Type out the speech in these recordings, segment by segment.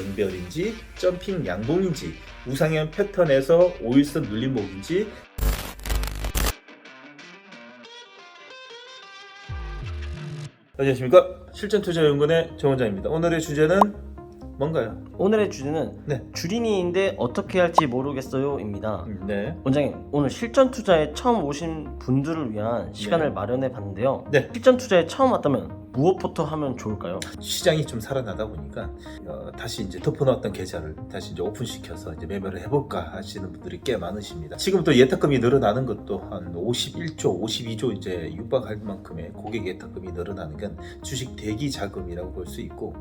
정배열인지 점핑 양봉인지 우상향 패턴에서 5일선 눌림목인지 안녕하십니까 실전투자연구원의 정원장입니다. 오늘의 주제는 뭔가요? 오늘의 주제는 네. 주린이인데 어떻게 할지 모르겠어요입니다. 네. 원장님 오늘 실전 투자에 처음 오신 분들을 위한 시간을 네. 마련해 봤는데요. 네. 실전 투자에 처음 왔다면 무엇부터 하면 좋을까요? 시장이 좀 살아나다 보니까 어, 다시 이제 덮어놨던 계좌를 다시 이제 오픈시켜서 이제 매매를 해볼까 하시는 분들이 꽤 많으십니다. 지금 또 예탁금이 늘어나는 것도 한 51조, 52조 이제 육박할 만큼의 고객 예탁금이 늘어나는 건 주식 대기 자금이라고 볼 수 있고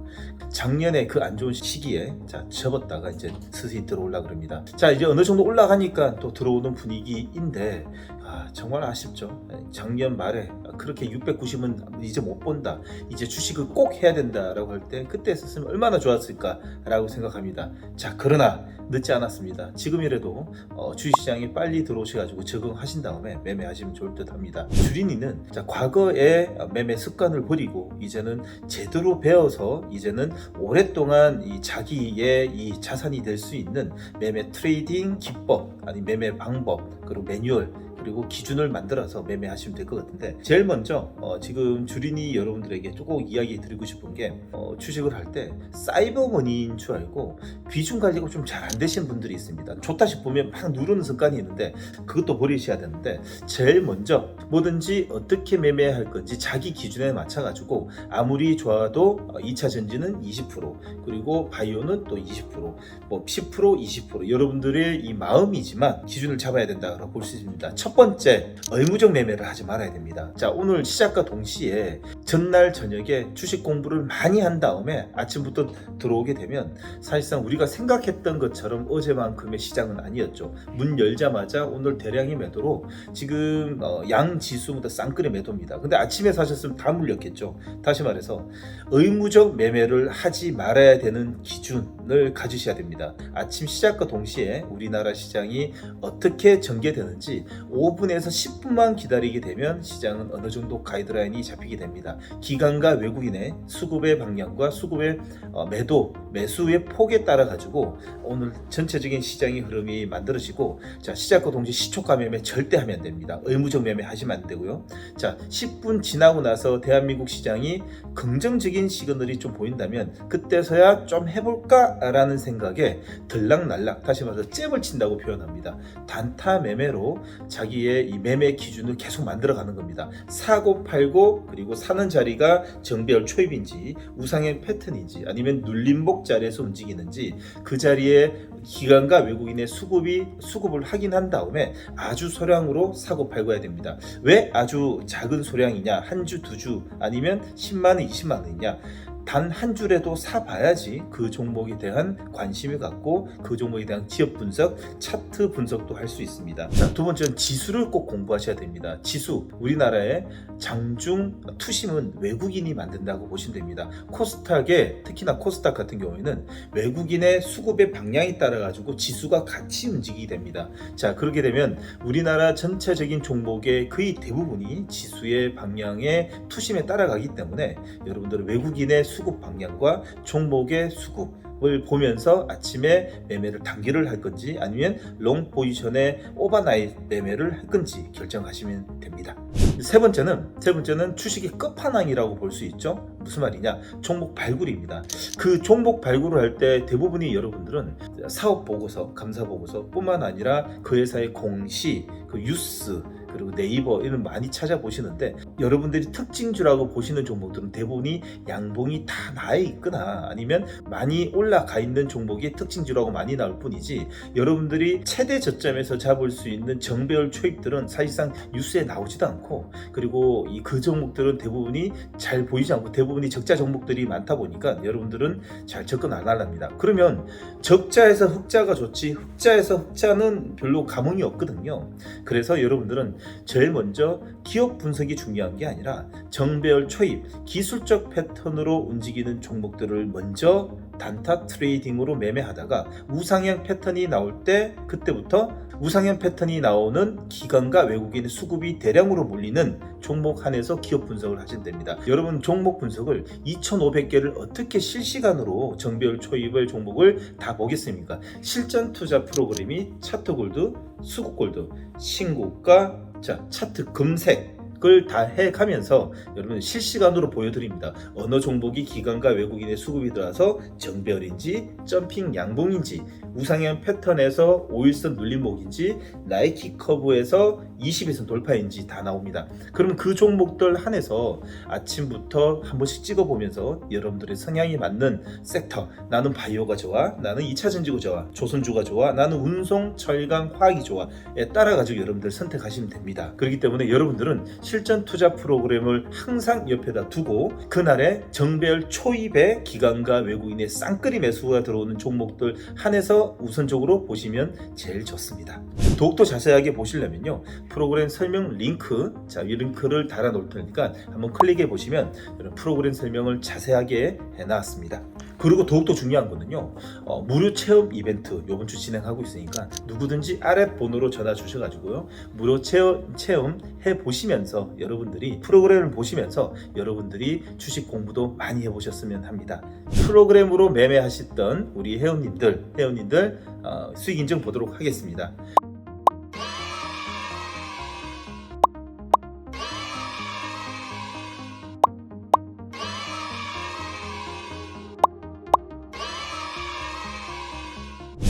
작년에 그 안 좋은 시기에 자 접었다가 이제 스스로 들어올라 그럽니다. 자 이제 어느 정도 올라가니까 또 들어오는 분위기인데 아, 정말 아쉽죠. 작년 말에 그렇게 690은 이제 못 본다. 이제 주식을 꼭 해야 된다라고 할 때 그때 했었으면 얼마나 좋았을까라고 생각합니다. 자 그러나 늦지 않았습니다. 지금이라도 어, 주식시장에 빨리 들어오셔가지고 적응하신 다음에 매매하시면 좋을 듯 합니다. 주린이는 자 과거의 매매 습관을 버리고 이제는 제대로 배워서 이제는 오랫동안 이 자기의 이 자산이 될 수 있는 매매 트레이딩 기법 아니 매매 방법 그리고 매뉴얼 그리고 기준을 만들어서 매매하시면 될 것 같은데 제일 먼저 어, 지금 주린이 여러분들에게 조금 이야기 드리고 싶은 게 어, 주식을 할 때 사이버머니인 줄 알고 비중 관리가 좀 잘 안 되시는 분들이 있습니다 좋다 싶으면 막 누르는 습관이 있는데 그것도 버리셔야 되는데 제일 먼저 뭐든지 어떻게 매매할 건지 자기 기준에 맞춰 가지고 아무리 좋아도 2차 전지는 20% 그리고 바이오는 또 20%뭐 10% 20% 여러분들의 이 마음이지만 기준을 잡아야 된다고 볼 수 있습니다. 첫 번째 의무적 매매를 하지 말아야 됩니다. 자 오늘 시작과 동시에 전날 저녁에 주식 공부를 많이 한 다음에 아침부터 들어오게 되면 사실상 우리가 생각했던 것처럼 어제만큼의 시장은 아니었죠. 문 열자마자 오늘 대량의 매도로 지금 어, 양 지수보다 쌍끌의 매도입니다. 근데 아침에 사셨으면 다 물렸겠죠. 다시 말해서 의무적 매매를 하지 말아야 되는 기준 을 가지셔야 됩니다. 아침 시작과 동시에 우리나라 시장이 어떻게 전개되는지 5분에서 10분만 기다리게 되면 시장은 어느 정도 가이드라인이 잡히게 됩니다. 기관과 외국인의 수급의 방향과 수급의 어, 매도, 매수의 폭에 따라 가지고 오늘 전체적인 시장의 흐름이 만들어지고 자 시작과 동시에 시초가 매매 절대 하면 안 됩니다. 의무적 매매 하시면 안 되고요. 자 10분 지나고 나서 대한민국 시장이 긍정적인 시그널이 좀 보인다면 그때서야 좀 해볼까 라는 생각에 들락날락 다시 말해서 잽을 친다고 표현합니다. 단타 매매로 자기의 이 매매 기준을 계속 만들어가는 겁니다. 사고 팔고 그리고 사는 자리가 정배열 초입인지 우상향 패턴인지 아니면 눌림목 자리에서 움직이는지 그 자리에 기관과 외국인의 수급이 수급을 확인한 다음에 아주 소량으로 사고 팔고야 됩니다. 왜 아주 작은 소량이냐? 한 주, 두 주, 아니면 10만 원, 20만 원이냐? 단 한 줄에도 사봐야지 그 종목에 대한 관심을 갖고 그 종목에 대한 기업 분석, 차트 분석도 할 수 있습니다. 자, 두 번째는 지수를 꼭 공부하셔야 됩니다. 지수, 우리나라의 장중 투심은 외국인이 만든다고 보시면 됩니다. 코스닥에 특히나 코스닥 같은 경우에는 외국인의 수급의 방향에 따라 가지고 지수가 같이 움직이게 됩니다. 자, 그렇게 되면 우리나라 전체적인 종목의 거의 대부분이 지수의 방향의 투심에 따라가기 때문에 여러분들은 외국인의 수급 방향과 종목의 수급 을 보면서 아침에 매매를 단기를 할 건지 아니면 롱 포지션의 오버나잇 매매를 할 건지 결정하시면 됩니다. 세 번째는 세 번째는 주식의 끝판왕이라고 볼 수 있죠. 무슨 말이냐? 종목 발굴입니다. 그 종목 발굴을 할 때 대부분이 여러분들은 사업 보고서, 감사 보고서뿐만 아니라 그 회사의 공시, 그 뉴스 그리고 네이버 이런 많이 찾아보시는데 여러분들이 특징주라고 보시는 종목들은 대부분이 양봉이 다 나와 있거나 아니면 많이 올라가 있는 종목이 특징주라고 많이 나올 뿐이지 여러분들이 최대 저점에서 잡을 수 있는 정배열 초입들은 사실상 뉴스에 나오지도 않고 그리고 이 그 종목들은 대부분이 잘 보이지 않고 대부분이 적자 종목들이 많다 보니까 여러분들은 잘 접근 안 할랍니다. 그러면 적자에서 흑자가 좋지 흑자에서 흑자는 별로 감흥이 없거든요. 그래서 여러분들은 제일 먼저 기업 분석이 중요한 게 아니라 정배열 초입, 기술적 패턴으로 움직이는 종목들을 먼저 단타 트레이딩으로 매매하다가 우상향 패턴이 나올 때 그때부터 우상향 패턴이 나오는 기관과 외국인의 수급이 대량으로 몰리는 종목 한해서 기업 분석을 하시면 됩니다. 여러분 종목 분석을 2,500개를 어떻게 실시간으로 정배열 초입을 종목을 다 보겠습니까? 실전 투자 프로그램이 차트골드, 수급골드, 신고가, 자 차트 금색 을다 해가면서 여러분 실시간으로 보여드립니다. 어느 종목이 기관과 외국인의 수급이 들어와서 정배열인지 점핑 양봉인지 우상향 패턴에서 5일선 눌림목인지 나이키 커브에서 20일선 돌파인지 다 나옵니다. 그럼 그 종목들 한해서 아침부터 한 번씩 찍어보면서 여러분들의 성향이 맞는 섹터 나는 바이오가 좋아 나는 2차전지가 좋아 조선주가 좋아 나는 운송 철강 화학이 좋아에 따라 가지고 여러분들 선택하시면 됩니다. 그렇기 때문에 여러분들은 실전 투자 프로그램을 항상 옆에다 두고 그날의 정배열 초입에 기관과 외국인의 쌍끌이 매수가 들어오는 종목들 한해서 우선적으로 보시면 제일 좋습니다. 더욱더 자세하게 보시려면요 프로그램 설명 링크 자 이 링크를 달아 놓을 테니까 한번 클릭해 보시면 이런 프로그램 설명을 자세하게 해놨습니다. 그리고 더욱더 중요한 거는요 어, 무료 체험 이벤트 이번 주 진행하고 있으니까 누구든지 아래 번호로 전화 주셔가지고요 무료 체험, 체험 해 보시면서 여러분들이 프로그램을 보시면서 여러분들이 주식 공부도 많이 해보셨으면 합니다. 프로그램으로 매매하셨던 우리 회원님들 회원님들 어, 수익 인증 보도록 하겠습니다.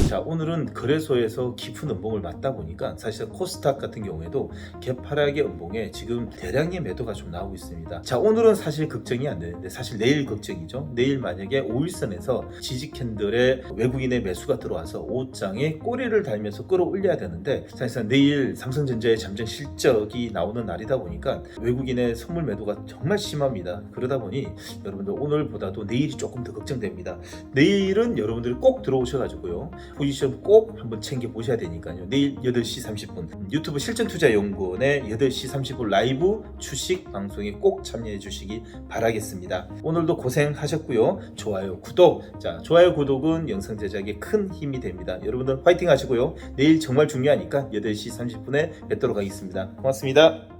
자 오늘은 거래소에서 깊은 음봉을 맞다 보니까 사실 코스닥 같은 경우에도 개파락의 음봉에 지금 대량의 매도가 좀 나오고 있습니다. 자 오늘은 사실 걱정이 안 되는데 사실 내일 걱정이죠. 내일 만약에 5일선에서 지지 캔들에 외국인의 매수가 들어와서 5장에 꼬리를 달면서 끌어올려야 되는데 사실상 내일 삼성전자의 잠정 실적이 나오는 날이다 보니까 외국인의 선물 매도가 정말 심합니다. 그러다 보니 여러분들 오늘보다도 내일이 조금 더 걱정됩니다. 내일은 여러분들이 꼭 들어오셔가지고요. 포지션 꼭 한번 챙겨 보셔야 되니까요. 내일 8시 30분 유튜브 실전투자연구원의 8시 30분 라이브 주식 방송에 꼭 참여해 주시기 바라겠습니다. 오늘도 고생하셨고요. 좋아요, 구독. 자, 좋아요, 구독은 영상 제작에 큰 힘이 됩니다. 여러분들 파이팅 하시고요. 내일 정말 중요하니까 8시 30분에 뵙도록 하겠습니다. 고맙습니다.